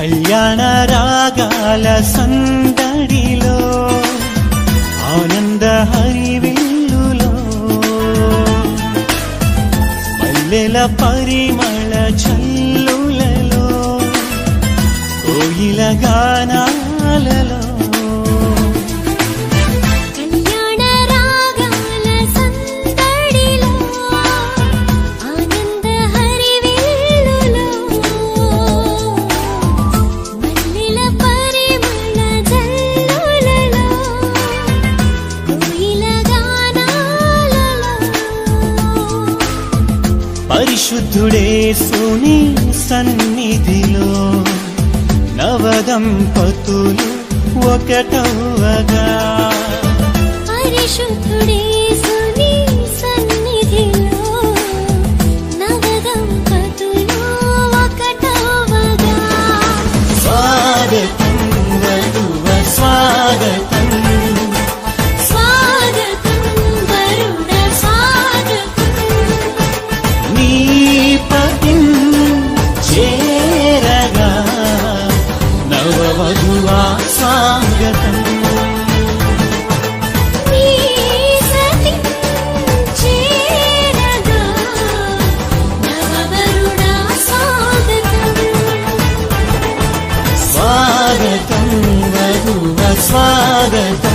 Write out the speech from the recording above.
కళ్యాణ రాగాల సందడిలో ఆనంద హరివిల్లులో. పల్లెల పరిమళ చల్లులలో కోయిలగా పరిశుద్ధుడే సుని సన్నిధిలో నవదంపతులు ఒకటవగా పరిశుద్ధ స్వాగతం. స్వాగతం వధువ స్వాగతం.